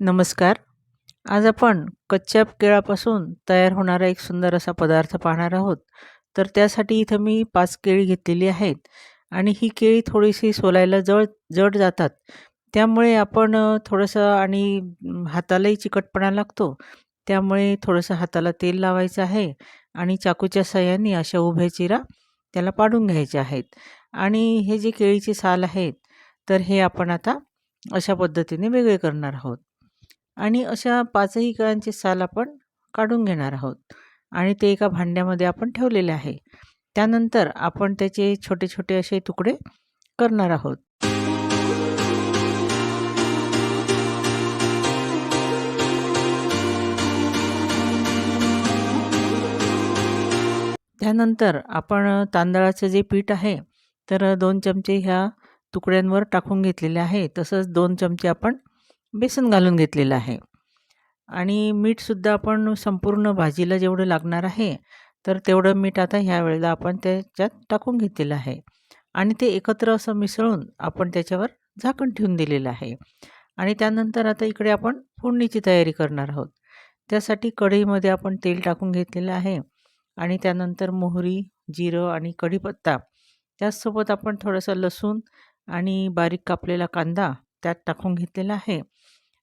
नमस्कार. आज आपण कच्च्या केळापासून तयार होणारा एक सुंदर असा पदार्थ पाहणार आहोत. तर त्यासाठी इथं मी पाच केळी घेतलेली आहेत आणि ही केळी थोडीशी सोलायला जड जड जातात. त्यामुळे आपण थोडंसं आणि हातालाही चिकटपणा लागतो. त्यामुळे थोडंसं हाताला तेल लावायचं आहे आणि चाकूच्या सहाय्याने अशा उभ्या चिरा त्याला पाडून घ्यायच्या आहेत. आणि हे जे केळीचे साल आहेत तर हे आपण आता अशा पद्धतीने वेगळे करणार आहोत. आणि अशा पाचही केळांचे साल आपण काढून घेणार आहोत. आणि ते एका भांड्यामध्ये आपण ठेवलेले आहे. त्यानंतर आपण त्याचे छोटे छोटे असे तुकडे करणार आहोत. त्यानंतर आपण तांदळाचं जे पीठ आहे तर दोन चमचे ह्या तुकड्यांवर टाकून घेतलेले आहे. तसंच दोन चमचे आपण बेसन घालून घेतलेलं आहे. आणि मीठसुद्धा आपण संपूर्ण भाजीला जेवढं लागणार आहे तर तेवढं मीठ आता ह्या वेळेला आपण त्याच्यात टाकून घेतलेलं आहे. आणि ते एकत्र असं मिसळून आपण त्याच्यावर झाकण ठेवून दिलेलं आहे. आणि त्यानंतर आता इकडे आपण फोडणीची तयारी करणार आहोत. त्यासाठी कढईमध्ये आपण तेल टाकून घेतलेलं आहे. आणि त्यानंतर मोहरी जिरं आणि कढीपत्ता त्याचसोबत आपण थोडंसं लसूण आणि बारीक कापलेला कांदा त्यात टाकून घेतलेला आहे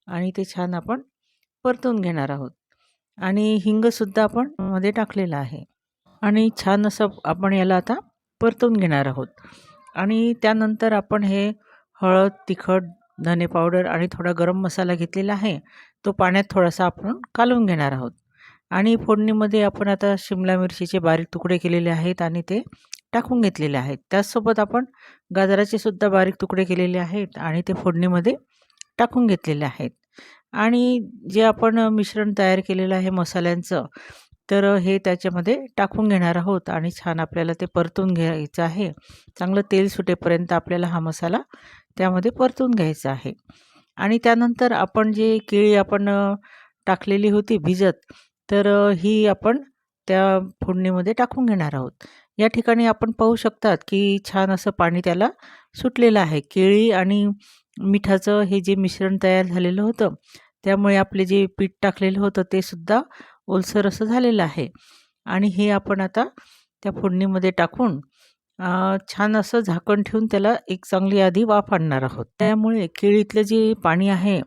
आणि ते छान आपण परतून घेणार आहोत. आणि हिंगसुद्धा आपण मध्ये टाकलेलं आहे. आणि छान असं आपण याला आता परतून घेणार आहोत. आणि त्यानंतर आपण हे हळद तिखट धने पावडर आणि थोडा गरम मसाला घेतलेला आहे. तो पाण्यात थोडासा आपण कालवून घेणार आहोत. आणि फोडणीमध्ये आपण आता शिमला मिरचीचे बारीक तुकडे केलेले आहेत आणि ते टाकून घेतलेले आहेत. त्याचसोबत आपण गाजराचे सुद्धा बारीक तुकडे केलेले आहेत आणि ते फोडणीमध्ये टाकून घेतलेले आहेत. आणि जे आपण मिश्रण तयार केलेलं आहे मसाल्यांचं तर हे त्याच्यामध्ये टाकून घेणार आहोत आणि छान आपल्याला ते परतून घ्यायचं आहे. चांगलं तेल सुटेपर्यंत आपल्याला हा मसाला त्यामध्ये परतून घ्यायचा आहे. आणि त्यानंतर आपण जे केळी आपण टाकलेली होती भिजत तर ही आपण त्या फोडणीमध्ये टाकून घेणार आहोत. या ठिकाणी आपण पाहू शकतात की छान असं पाणी त्याला सुटलेलं आहे. केळी आणि मिठाचं हे जे मिश्रण तयार झालेलं होतं त्यामुळे आपले जे पीठ टाकलेलं होतं ते सुद्धा ओलसर असं झालेलं आहे. आणि हे आपण आता त्या फोडणीमध्ये टाकून छान असं झाकण ठेवून त्याला एक चांगली आधी वाफ आणणार आहोत. त्यामुळे केळीतलं जे पाणी आहे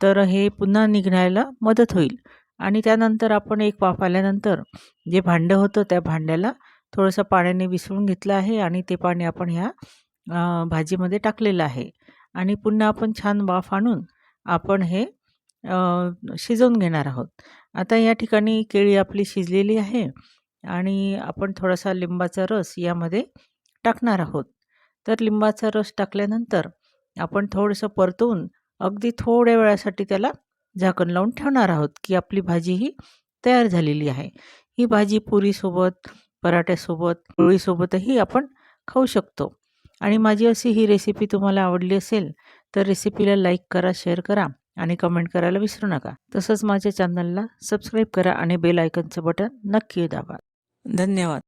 तर हे पुन्हा निघण्याला मदत होईल. आणि त्यानंतर आपण एक वाफ आल्यानंतर जे भांडं होतं त्या भांड्याला थोडंसं पाण्याने विसळून घेतलं आहे आणि ते पाणी आपण ह्या भाजीमध्ये टाकलेलं आहे. आणि पुन्हा आपण छान वाफ आणून आपण हे शिजवून घेणार आहोत. आता या ठिकाणी केळी आपली शिजलेली आहे आणि आपण थोडासा लिंबाचा रस यामध्ये टाकणार आहोत. तर लिंबाचा रस टाकल्यानंतर आपण थोडंसं परतवून अगदी थोड्या वेळासाठी त्याला झाकण लावून ठेवणार आहोत की आपली भाजी ही तयार झालेली आहे. ही भाजी पुरीसोबत पराठ्यासोबत पोळीसोबतही आपण खाऊ शकतो. आणि माझी अशी ही रेसिपी तुम्हाला आवडली असेल तर रेसिपीला लाईक करा शेअर करा आणि कमेंट करायला विसरू नका. तसंच माझ्या चॅनलला सबस्क्राईब करा आणि बेल आयकनचं बटन नक्की दाबा. धन्यवाद.